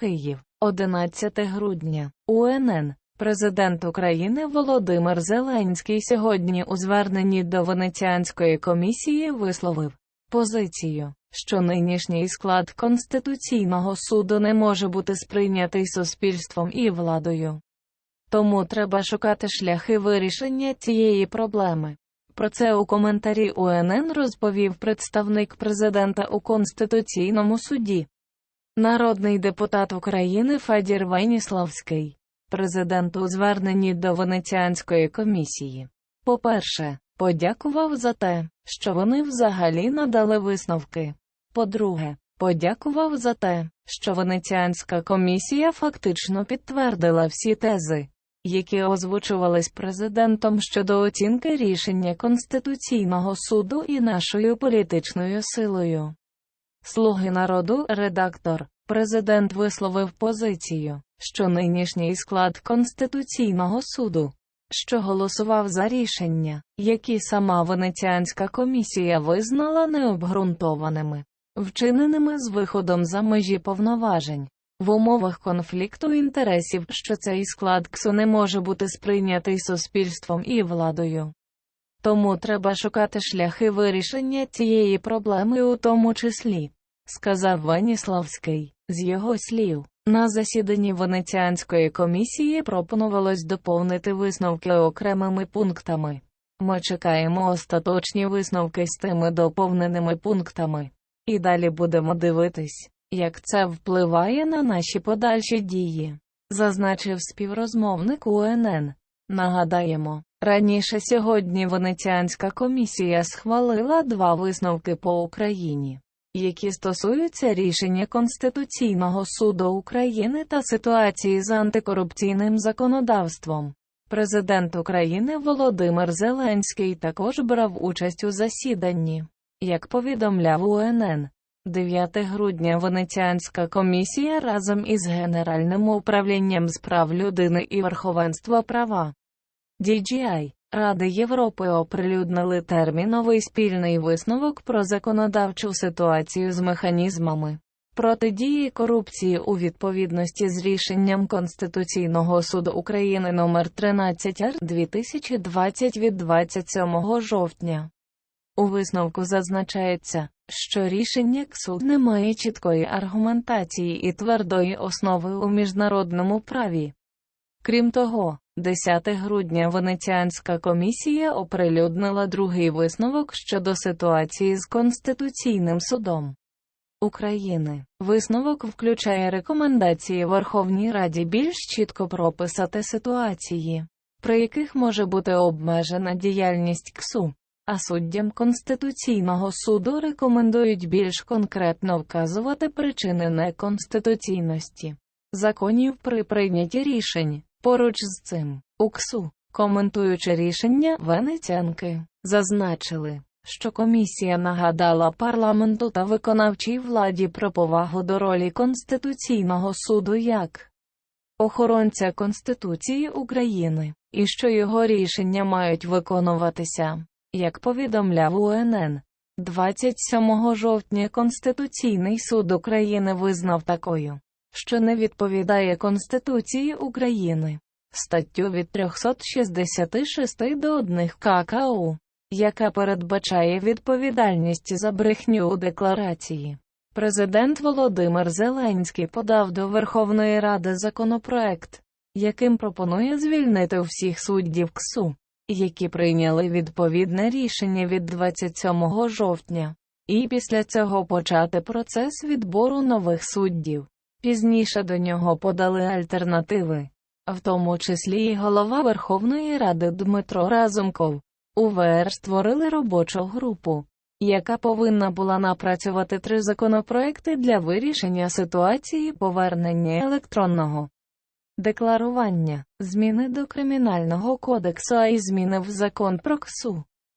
Київ, 11 грудня, УНН. Президент України Володимир Зеленський сьогодні у зверненні до Венеціанської комісії висловив позицію, що нинішній склад Конституційного суду не може бути сприйнятий суспільством і владою. Тому треба шукати шляхи вирішення цієї проблеми. Про це у коментарі УНН розповів представник президента у Конституційному суді. Народний депутат України Федір Веніславський, президент у зверненні до Венеціанської комісії. По-перше, подякував за те, що вони взагалі надали висновки. По-друге, подякував за те, що Венеціанська комісія фактично підтвердила всі тези, які озвучувались президентом щодо оцінки рішення Конституційного суду і нашою політичною силою. Слуги народу, редактор, президент висловив позицію, що нинішній склад Конституційного суду, що голосував за рішення, які сама Венеціанська комісія визнала необґрунтованими, вчиненими з виходом за межі повноважень. В умовах конфлікту інтересів, що цей склад КСУ не може бути сприйнятий суспільством і владою. Тому треба шукати шляхи вирішення цієї проблеми у тому числі, сказав Веніславський. З його слів, на засіданні Венеціанської комісії пропонувалось доповнити висновки окремими пунктами. Ми чекаємо остаточні висновки з тими доповненими пунктами. І далі будемо дивитись, як це впливає на наші подальші дії, зазначив співрозмовник УНН. Нагадаємо, раніше сьогодні Венеціанська комісія схвалила два висновки по Україні, які стосуються рішення Конституційного суду України та ситуації з антикорупційним законодавством. Президент України Володимир Зеленський також брав участь у засіданні. Як повідомляв УНН, 9 грудня Венеціанська комісія разом із Генеральним управлінням з прав людини і верховенства права DGI Ради Європи оприлюднили терміновий спільний висновок про законодавчу ситуацію з механізмами протидії корупції у відповідності з рішенням Конституційного суду України номер 13 р 2020 від 27 жовтня. У висновку зазначається, що рішення КСУ не має чіткої аргументації і твердої основи у міжнародному праві. Крім того, 10 грудня Венеціанська комісія оприлюднила другий висновок щодо ситуації з Конституційним судом України. Висновок включає рекомендації Верховній Раді більш чітко прописати ситуації, при яких може бути обмежена діяльність КСУ. А суддям Конституційного суду рекомендують більш конкретно вказувати причини неконституційності законів при прийнятті рішень. Поруч з цим, УКСУ, коментуючи рішення Венеціанки, зазначили, що комісія нагадала парламенту та виконавчій владі про повагу до ролі Конституційного суду як охоронця Конституції України, і що його рішення мають виконуватися. Як повідомляв УНН, 27 жовтня Конституційний суд України визнав такою, що не відповідає Конституції України, статтю від 366 до 1 ККУ, яка передбачає відповідальність за брехню у декларації. Президент Володимир Зеленський подав до Верховної Ради законопроект, яким пропонує звільнити всіх суддів КСУ які прийняли відповідне рішення від 27 жовтня, і після цього почати процес відбору нових суддів. Пізніше до нього подали альтернативи, в тому числі і голова Верховної Ради Дмитро Разумков. УВР створили робочу групу, яка повинна була напрацювати три законопроекти для вирішення ситуації повернення електронного декларування, зміни до Кримінального кодексу, а й зміни в закон про КСУ.